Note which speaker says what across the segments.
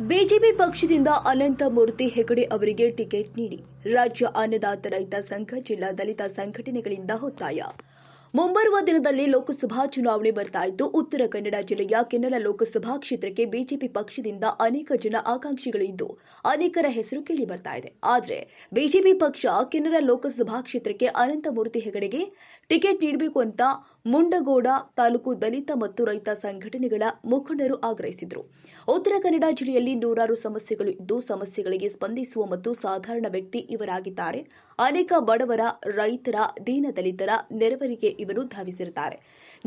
Speaker 1: BJP ಪಕ್ಷದಿಂದ ಅನಂತ ಮೂರ್ತಿ ಹೆಗಡೆ ಅವರಿಗೆ ticket ನೀಡಿ ರಾಜ್ಯ ಅನ್ನದಾತ ರೈತ ಸಂಘ ಜಿಲ್ಲಾ ದಲಿತ ಸಂಘಟನೆಗಳಿಂದ ಒತ್ತಾಯ. ಮುಂಬರುವ ದಿನದಲ್ಲಿ ಲೋಕಸಭಾ ಚುನಾವಣೆ ಬರ್ತಾ ಇದ್ದು, ಉತ್ತರ ಕನ್ನಡ ಜಿಲ್ಲೆಯ ಕೆನರ ಲೋಕಸಭಾ ಕ್ಷೇತ್ರಕ್ಕೆ ಬಿಜೆಪಿ ಪಕ್ಷದಿಂದ ಅನೇಕ ಜನ ಆಕಾಂಕ್ಷಿಗಳಿದ್ದು ಅನೇಕರ ಹೆಸರು ಕೇಳಿ ಬರ್ತಾ ಇದೆ. ಆದರೆ, ಬಿಜೆಪಿ ಪಕ್ಷ ಕೆನರ ಲೋಕಸಭಾ ಕ್ಷೇತ್ರಕ್ಕೆ ಅನಂತಮೂರ್ತಿ ಹೆಗಡೆಗೆ ಟಿಕೆಟ್ ನೀಡಬೇಕು ಅಂತ ಮುಂಡಗೋಡ ತಾಲೂಕು ದಲಿತ ಮತ್ತು ರೈತ ಸಂಘಟನೆಗಳ ಮುಖಂಡರು ಆಗ್ರಹಿಸಿದರು. ಉತ್ತರ ಕನ್ನಡ ಜಿಲ್ಲೆಯಲ್ಲಿ ನೂರಾರು ಸಮಸ್ಯೆಗಳು ಇದ್ದು, ಸಮಸ್ಯೆಗಳಿಗೆ ಸ್ಪಂದಿಸುವ ಮತ್ತು ಸಾಧಾರಣ ವ್ಯಕ್ತಿ ಇವರಾಗಿದ್ದಾರೆ. ಅನೇಕ ಬಡವರ, ರೈತರ ದೀನದಲಿತರ ನೆರವರಿಗೆ ಇವರು ಧಾವಿಸಿರುತ್ತಾರೆ.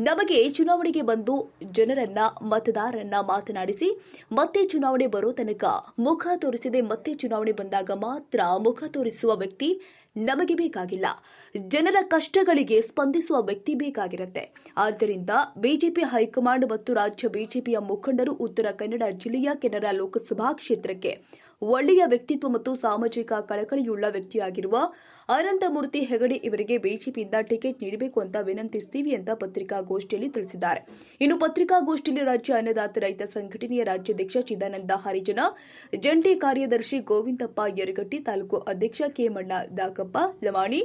Speaker 1: ನಮಗೆ ಚುನಾವಣೆಗೆ ಬಂದು ಜನರನ್ನ, ಮತದಾರರನ್ನ ಮಾತನಾಡಿಸಿ, ಮತ್ತೆ ಚುನಾವಣೆ ಬರೋ ತನಕ ಮುಖ ತೋರಿಸದೆ ಮತ್ತೆ ಚುನಾವಣೆ ಬಂದಾಗ ಮಾತ್ರ ಮುಖ ತೋರಿಸುವ ವ್ಯಕ್ತಿ ನಮಗೆ ಬೇಕಾಗಿಲ್ಲ. ಜನರ ಕಷ್ಟಗಳಿಗೆ ಸ್ಪಂದಿಸುವ ವ್ಯಕ್ತಿ ಬೇಕಾಗಿರುತ್ತೆ. ಆದ್ದರಿಂದ ಬಿಜೆಪಿ ಹೈಕಮಾಂಡ್ ಮತ್ತು ರಾಜ್ಯ ಬಿಜೆಪಿಯ ಮುಖಂಡರು ಉತ್ತರ ಕನ್ನಡ ಜಿಲ್ಲೆಯ ಕೆನರಾ ಲೋಕಸಭಾ ಕ್ಷೇತ್ರಕ್ಕೆ ಒಳ್ಳೆಯ ವ್ಯಕ್ತಿತ್ವ ಮತ್ತು ಸಾಮಾಜಿಕ ಕಳಕಳಿಯುಳ್ಳ ವ್ಯಕ್ತಿಯಾಗಿರುವ ಅನಂತಮೂರ್ತಿ ಹೆಗಡೆ ಇವರಿಗೆ ಬಿಜೆಪಿಯಿಂದ ಟಿಕೆಟ್ ನೀಡಬೇಕು ಅಂತ ವಿನಂತಿಸ್ತೀವಿ ಅಂತ ಪತ್ರಿಕಾಗೋಷ್ಠಿಯಲ್ಲಿ ತಿಳಿಸಿದ್ದಾರೆ. ಇನ್ನು ಪತ್ರಿಕಾಗೋಷ್ಠಿಯಲ್ಲಿ ರಾಜ್ಯ ಅನ್ನದಾತ ರೈತ ಸಂಘಟನೆಯ ರಾಜ್ಯಾಧ್ಯಕ್ಷ ಚಿದಾನಂದ ಹರಿಜನ, ಜಂಟಿ ಕಾರ್ಯದರ್ಶಿ ಗೋವಿಂದಪ್ಪ ಯರಗಟ್ಟಿ, ತಾಲೂಕು ಅಧ್ಯಕ್ಷ ಕೆಮಣ್ಣ ದಾಕಪ್ಪ ಲವಾಣಿ,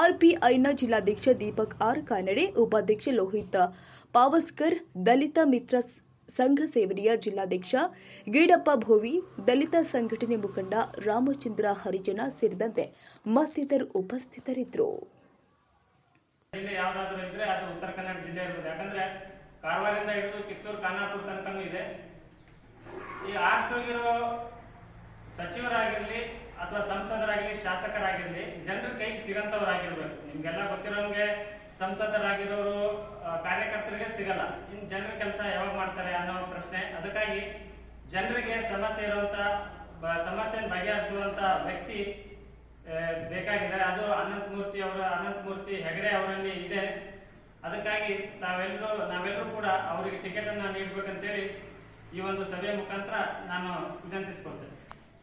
Speaker 1: ಆರ್ಪಿಐನ ಜಿಲ್ಲಾಧ್ಯಕ್ಷ ದೀಪಕ್ ಆರ್ ಕಾನಡೆ ಉಪಾಧ್ಯಕ್ಷ ಲೋಹಿತ್, ಪಾವಸ್ಕರ್, ದಲಿತ ಮಿತ್ರ ಸಂಘ ಸೇವನೆಯ ಜಿಲ್ಲಾಧ್ಯಕ್ಷ ಗೀಡಪ್ಪ ಭೋವಿ, ದಲಿತ ಸಂಘಟನೆ ಮುಖಂಡ ರಾಮಚಂದ್ರ ಹರಿಜನ ಸೇರಿದಂತೆ ಮತ್ತಿತರರು ಉಪಸ್ಥಿತರಿದ್ದರು.
Speaker 2: ಯಾವ್ದಾದ್ರು ಇದ್ರೆ ಅದು ಉತ್ತರ ಕನ್ನಡ ಜಿಲ್ಲೆ ಇರ್ಬೋದು. ಯಾಕಂದ್ರೆ ಕಾರವಾರದಿಂದ ಹಿಡಿದು ಕಿತ್ತೂರು, ಖಾನಾಪುರ ತನಕನೂ ಇದೆ. ಈ ಆರ್ಸೋಗಿರೋ ಸಚಿವರಾಗಿರ್ಲಿ ಅಥವಾ ಸಂಸದರಾಗಿರ್ಲಿ, ಶಾಸಕರಾಗಿರ್ಲಿ, ಜನರ ಕೈಗೆ ಸಿಗಂತವ್ರಾಗಿರ್ಬೇಕು. ನಿಮ್ಗೆಲ್ಲ ಗೊತ್ತಿರೋಂಗೆ ಸಂಸದರಾಗಿರೋರು ಕಾರ್ಯಕರ್ತರಿಗೆ ಸಿಗಲ್ಲ. ಇನ್ ಜನರ ಕೆಲಸ ಯಾವಾಗ ಮಾಡ್ತಾರೆ ಅನ್ನೋ ಪ್ರಶ್ನೆ. ಅದಕ್ಕಾಗಿ ಜನರಿಗೆ ಸಮಸ್ಯೆ ಇರುವಂತ ಸಮಸ್ಯೆ ಬಗೆಹರಿಸುವಂತ ವ್ಯಕ್ತಿ ಬೇಕಾಗಿದ್ದಾರೆ. ಅದು ಅನಂತ ಮೂರ್ತಿ ಅವರ, ಅನಂತ ಮೂರ್ತಿ ಹೆಗಡೆ ಅವರಲ್ಲಿ ಇದೆ. ಅದಕ್ಕಾಗಿ ತಾವೆಲ್ಲರೂ ನಾವೆಲ್ಲರೂ ಕೂಡ ಅವರಿಗೆ ಟಿಕೆಟ್ ಅನ್ನ ನೀಡಬೇಕಂತೇಳಿ ಈ ಒಂದು ಸಭೆ ಮುಖಾಂತರ ನಾನು ವಿನಂತಿಸ್ಕೊಳ್ತೇನೆ.